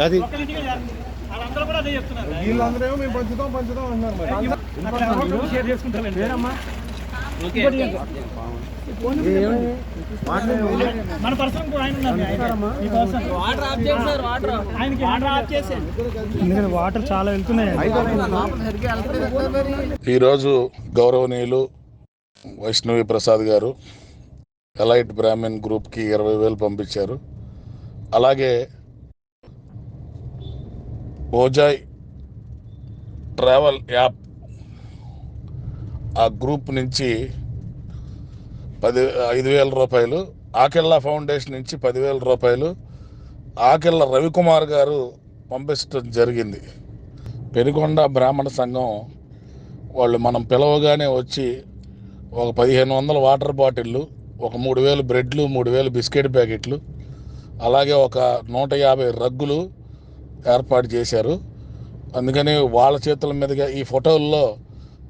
అది. వాళ్ళందరూ అదే మేము పంచుతాం పంచుతాం అంటున్నారు మన పర్సన్ ఆయన వాటర్ చాలా వెళ్తున్నాయి. ఈరోజు గౌరవనీయులు వైష్ణవి ప్రసాద్ గారు ఎలైట్ బ్రాహ్మణ్ గ్రూప్కి ఇరవై వేలు పంపించారు. అలాగే ఓజాయ్ ట్రావెల్ యాప్ ఆ గ్రూప్ నుంచి పది ఐదు వేల రూపాయలు ఆకెళ్ళ ఫౌండేషన్ నుంచి పదివేల రూపాయలు ఆకెళ్ళ రవికుమార్ గారు పంపించడం జరిగింది. పెనుకొండ బ్రాహ్మణ సంఘం వాళ్ళు మనం పిలవగానే వచ్చి ఒక పదిహేను వందల వాటర్ బాటిళ్ళు ఒక మూడు వేలు బ్రెడ్లు మూడు వేలు బిస్కెట్ ప్యాకెట్లు అలాగే ఒక నూట యాభై రగ్గులు ఏర్పాటు చేశారు. అందుకని వాళ్ళ చేతుల మీదుగా ఈ ఫోటోల్లో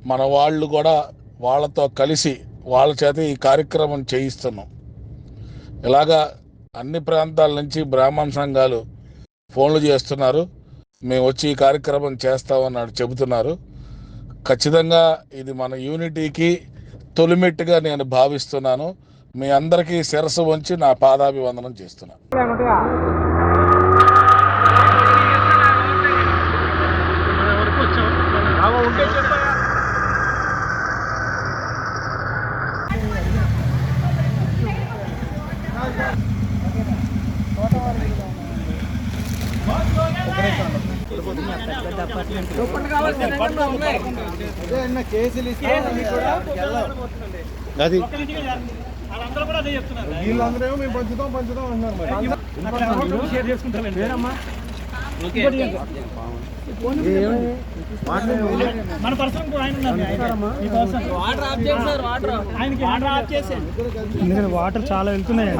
మన వాళ్ళు కూడా వాళ్ళతో కలిసి వాళ్ళ చేత ఈ కార్యక్రమం చేయిస్తున్నాం. ఇలాగా అన్ని ప్రాంతాల నుంచి బ్రాహ్మణ సంఘాలు ఫోన్లు చేస్తున్నారు. మేము వచ్చి ఈ కార్యక్రమం చేస్తామన్నాడు చెబుతున్నారు. ఖచ్చితంగా ఇది మన యూనిటీకి తొలిమెట్టుగా నేను భావిస్తున్నాను. మీ అందరికీ శిరస్సు వంచి నా పాదాభివందనం చేస్తున్నాను వరకు వచ్చాం ఉంటే చెప్పా కేసులు అది. వాళ్ళందరూ మేము పంచుతాం పంచుతాం అంటున్నారు మరి. మన పర్సన్ వాటర్ చాలా వెళ్తున్నాయి.